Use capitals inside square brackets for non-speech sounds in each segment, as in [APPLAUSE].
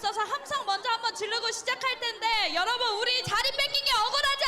앞서서 함성 먼저 한번 지르고 시작할 텐데 여러분 우리 자리 뺏긴 게 억울하지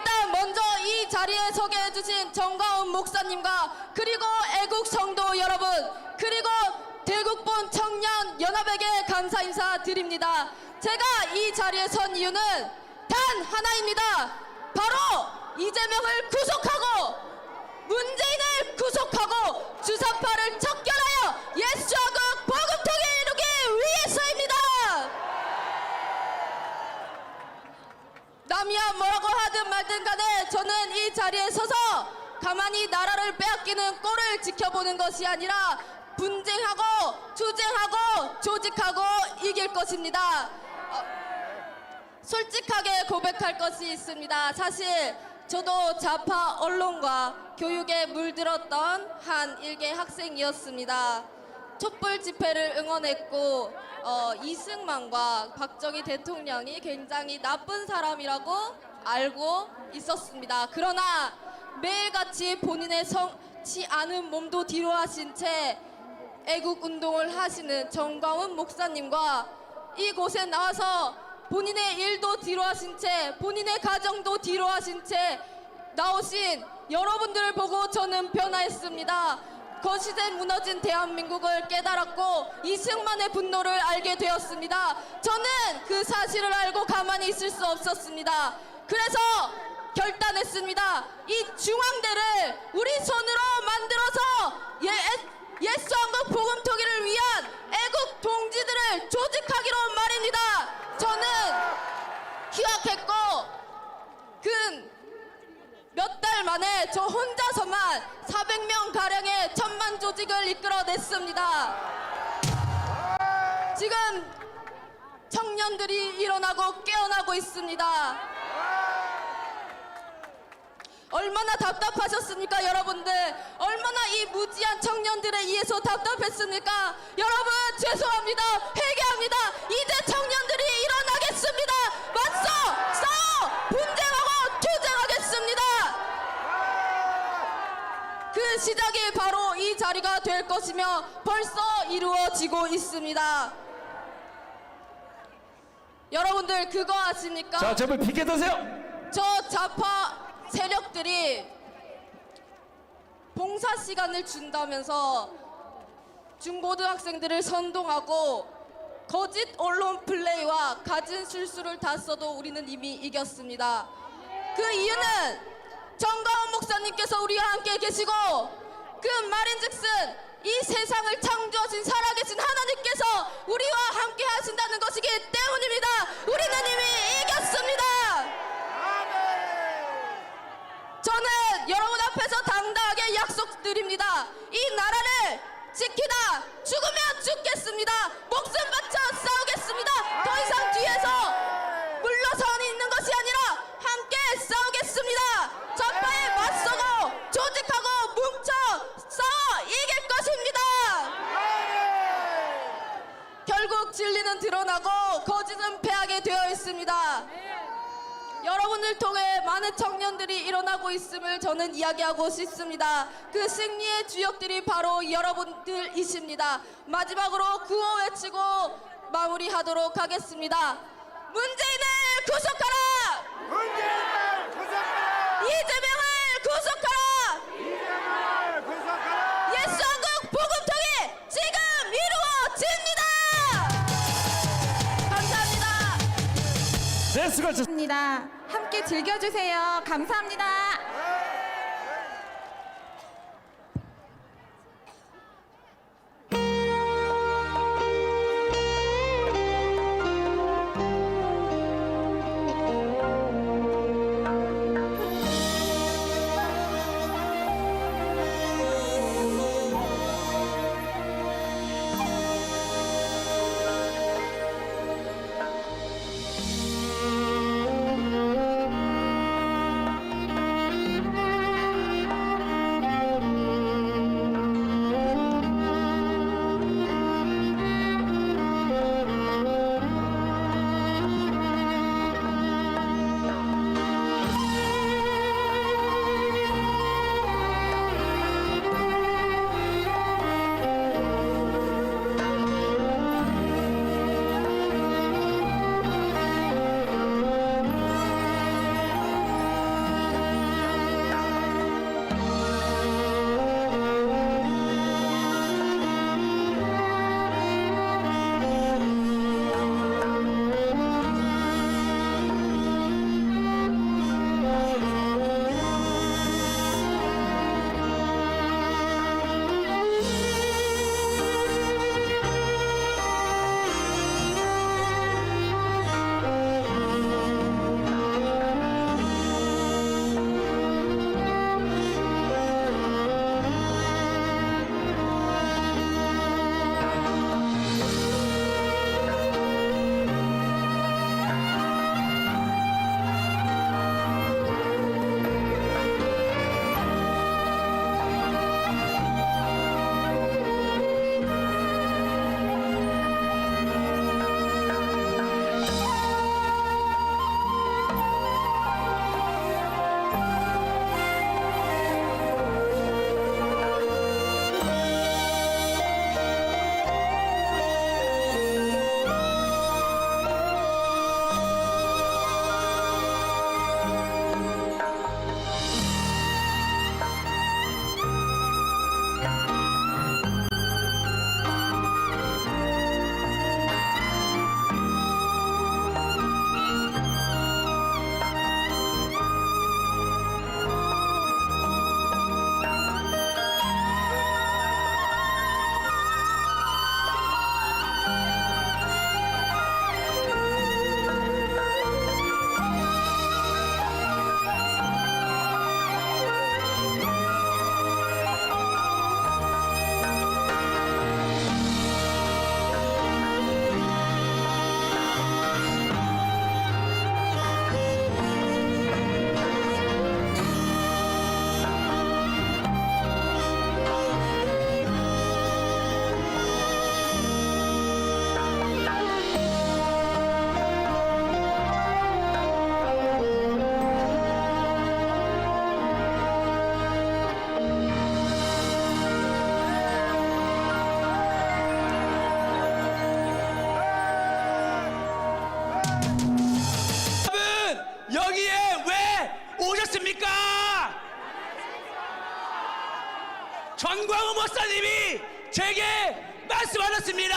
일단 먼저 이 자리에 소개해 주신 정가운 목사님과 그리고 애국 성도 여러분 그리고 대국본 청년 연합에게 감사 인사 드립니다. 제가 이 자리에 선 이유는 단 하나입니다. 바로 이재명을 구속하고 문재인을 구속하고 주사파를 척결하여 예수하고 보급통에 이루기 위해서입니다. 남이야 뭐라고 하든 말든 간에 저는 이 자리에 서서 가만히 나라를 빼앗기는 꼴을 지켜보는 것이 아니라 분쟁하고 투쟁하고 조직하고 이길 것입니다. 어, 솔직하게 고백할 것이 있습니다. 사실 저도 자파 언론과 교육에 물들었던 한 일개 학생이었습니다. 촛불 집회를 응원했고 어, 이승만과 박정희 대통령이 굉장히 나쁜 사람이라고 알고 있었습니다. 그러나 매일같이 본인의 성치 않은 몸도 뒤로 하신 채 애국 운동을 하시는 정광훈 목사님과 이곳에 나와서 본인의 일도 뒤로 하신 채 본인의 가정도 뒤로 하신 채 나오신 여러분들을 보고 저는 변화했습니다. 거시대 무너진 대한민국을 깨달았고 이승만의 분노를 알게 되었습니다. 저는 그 사실을 알고 가만히 있을 수 없었습니다. 그래서 결단했습니다. 이 중앙대를 우리 손으로 만들어서 예, 예수한국 복음토기를 위한 애국 동지들을 조직하기로 말입니다. 저는 기억했고 근 몇 달 만에 저 혼자서만 400명 가량의 천만 조직을 이끌어냈습니다. 지금 청년들이 일어나고 깨어나고 있습니다. 얼마나 답답하셨습니까, 여러분들? 얼마나 이 무지한 청년들에 의해서 답답했습니까? 여러분, 죄송합니다. 회개합니다. 이제 청년들이 일어나겠습니다. 맞서! 시작이 바로 이 자리가 될 것이며 벌써 이루어지고 있습니다. 여러분들 그거 아십니까? 자, 제발 피켓 드세요. 저 좌파 세력들이 봉사 시간을 준다면서 중고등학생들을 선동하고 거짓 언론 플레이와 가진 실수를 다 써도 우리는 이미 이겼습니다. 그 이유는 정가원 목사님께서 우리와 함께 계시고 그 말인즉슨 이 세상을 창조하신 살아계신 하나님께서 우리와 함께 하신다는 것이기 때문입니다. 우리는 이미 이겼습니다. 저는 여러분 앞에서 당당하게 약속드립니다. 이 나라를 지키다 죽으면 죽겠습니다. 목숨 바쳐 싸우겠습니다. 더 이상 뒤에서 있는 것이 아니라 함께 싸우겠습니다. 좌파에 맞서고 조직하고 뭉쳐 싸워 이길 것입니다. 진리는 드러나고 거짓은 패하게 되어 있습니다. 여러분을 통해 많은 청년들이 일어나고 있음을 저는 이야기하고 싶습니다. 그 승리의 주역들이 바로 여러분들이십니다. 마지막으로 구호 외치고 마무리하도록 하겠습니다. 문재인을 구속하라! 문재인 네, 수고하셨습니다. 입니다. 함께 즐겨주세요. 감사합니다. 이겼습니까? 전광훈 목사님이 제게 말씀하셨습니다.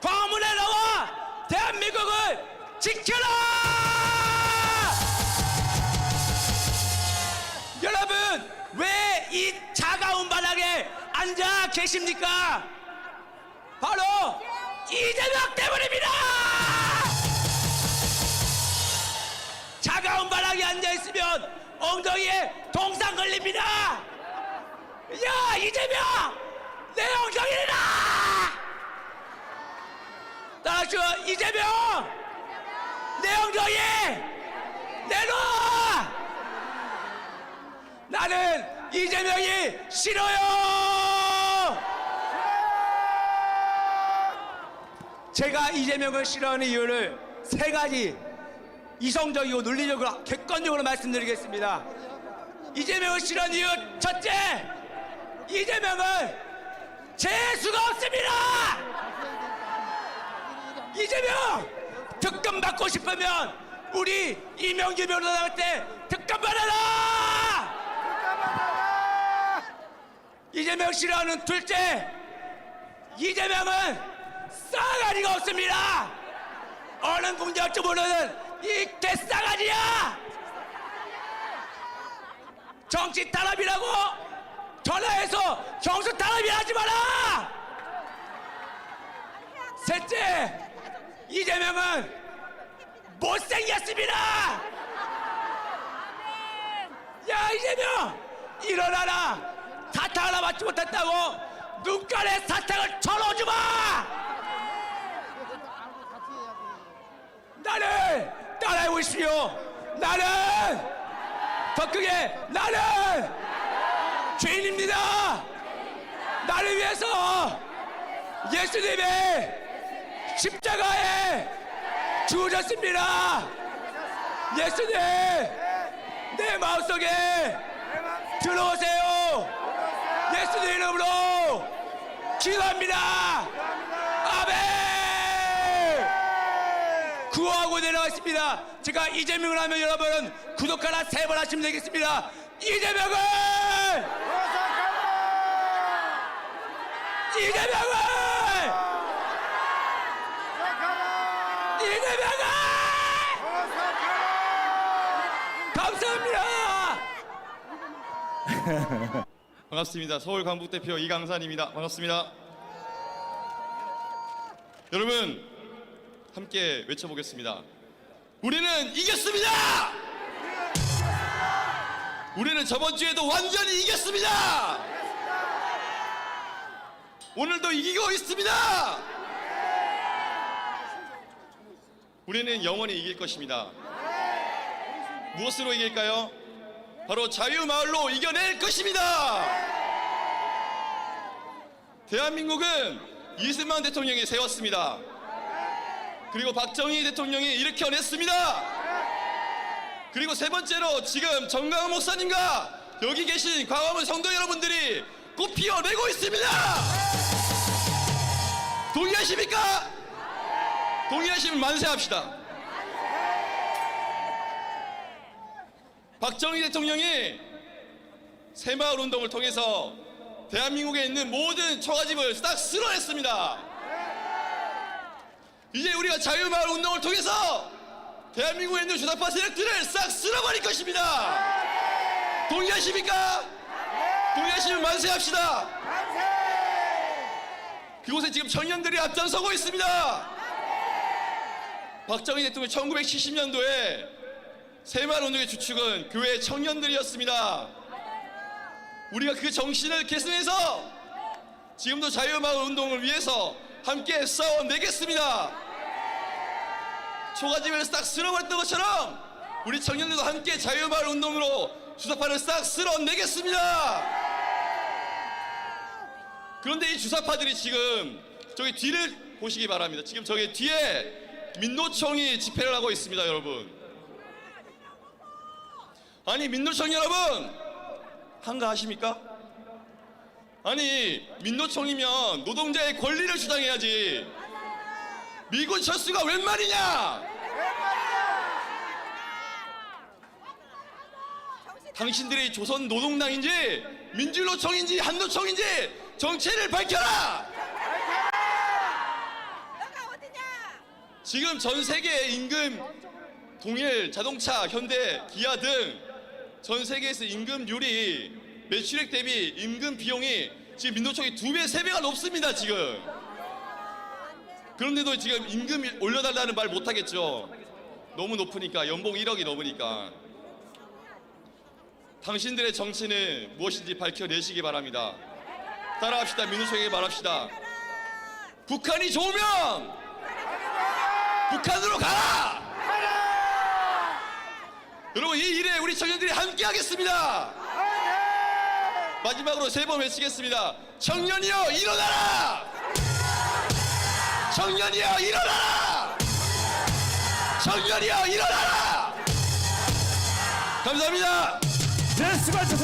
광화문에 나와 대한민국을 지켜라! 여러분 왜 이 차가운 바닥에 앉아 계십니까? 바로 이재명 때문입니다. 있으면 엉덩이에 동상 걸립니다. 야 이재명 내 엉덩이라! 따라서 이재명 내 엉덩이 내놔! 나는 이재명이 싫어요. 제가 이재명을 싫어하는 이유를 세 가지 이성적이고 논리적으로 객관적으로 말씀드리겠습니다. 이재명을 싫어하는 이유 첫째, 이재명은 재수가 없습니다. 이재명 특검 받고 싶으면 우리 이명규 변호사한테 특검 받아라. 이재명 싫어하는 둘째, 이재명은 싸가지가 없습니다. 어느 공작도 모르는 이 개싸가지야. 정치 탄압이라고 전화해서 정수 탄압이 하지 마라. 셋째, 이재명은 못생겼습니다. 야 이재명 일어나라. 사탕 하나 맞지 못했다고 눈깔에 사탕을 쳐넣어주마. 나를 따라해 보십시오. 나는 더 크게 나는 죄인입니다. 나를 위해서 예수님의 십자가에 죽으셨습니다. 예수님 내 마음속에 들어오세요. 예수님 이름으로 기도합니다. 아멘. 구호하고 내려가겠습니다. 제가 이재명을 하면 여러분은 구독 하나 세 번 하시면 되겠습니다. 이재명을! 이재명을! 이재명을! 감사합니다. [LAUGHS] 반갑습니다. 서울 강북대표 이강산입니다. 반갑습니다. 여러분 함께 외쳐보겠습니다. 우리는 이겼습니다. 우리는 저번 주에도 완전히 이겼습니다. 오늘도 이기고 있습니다. 우리는 영원히 이길 것입니다. 무엇으로 이길까요? 바로 자유마을로 이겨낼 것입니다. 대한민국은 이승만 대통령이 세웠습니다. 그리고 박정희 대통령이 일으켜냈습니다. 그리고 세 번째로 지금 정강훈 목사님과 여기 계신 광화문 성도 여러분들이 꽃 피워내고 있습니다. 동의하십니까? 동의하시면 만세합시다. 박정희 대통령이 새마을 운동을 통해서 대한민국에 있는 모든 처가집을 싹 쓸어냈습니다. 이제 우리가 자유마을 운동을 통해서 대한민국에 있는 주사파 세력들을 싹 쓸어버릴 것입니다. 동의하십니까? 동의하시면 만세합시다. 그곳에 지금 청년들이 앞장서고 있습니다. 박정희 대통령이 1970년도에 새마을 운동의 주축은 교회 청년들이었습니다. 우리가 그 정신을 계승해서 지금도 자유마을 운동을 위해서 함께 싸워내겠습니다. 초가집을 싹 쓸어버렸던 것처럼 우리 청년들도 함께 자유마을 운동으로 주사파를 싹 쓸어내겠습니다. 그런데 이 주사파들이 지금 저기 뒤를 보시기 바랍니다. 지금 저기 뒤에 민노총이 집회를 하고 있습니다, 여러분. 아니 민노총 여러분 한가하십니까? 아니 민노총이면 노동자의 권리를 주장해야지. 미군 철수가 웬 말이냐? 당신들이 조선 노동당인지 민주노총인지 한노총인지 정체를 밝혀라! 지금 전 세계 임금 동일 자동차, 현대, 기아 등 전 세계에서 임금률이 매출액 대비 임금 비용이 지금 민노총이 두 배, 세 배가 높습니다 지금. 그런데도 지금 임금 올려달라는 말 못하겠죠. 너무 높으니까 연봉 1억이 넘으니까. 당신들의 정체는 무엇인지 밝혀내시기 바랍니다. 따라합시다. 민노총에게 말합시다. 북한이 좋으면 북한으로 가라! 여러분 이 일에 우리 청년들이 함께 하겠습니다. 마지막으로 세 번 외치겠습니다. 청년이여 일어나라! 청년이여 일어나라! 청년이여 일어나라! 감사합니다. 네, 수고하셨습니다.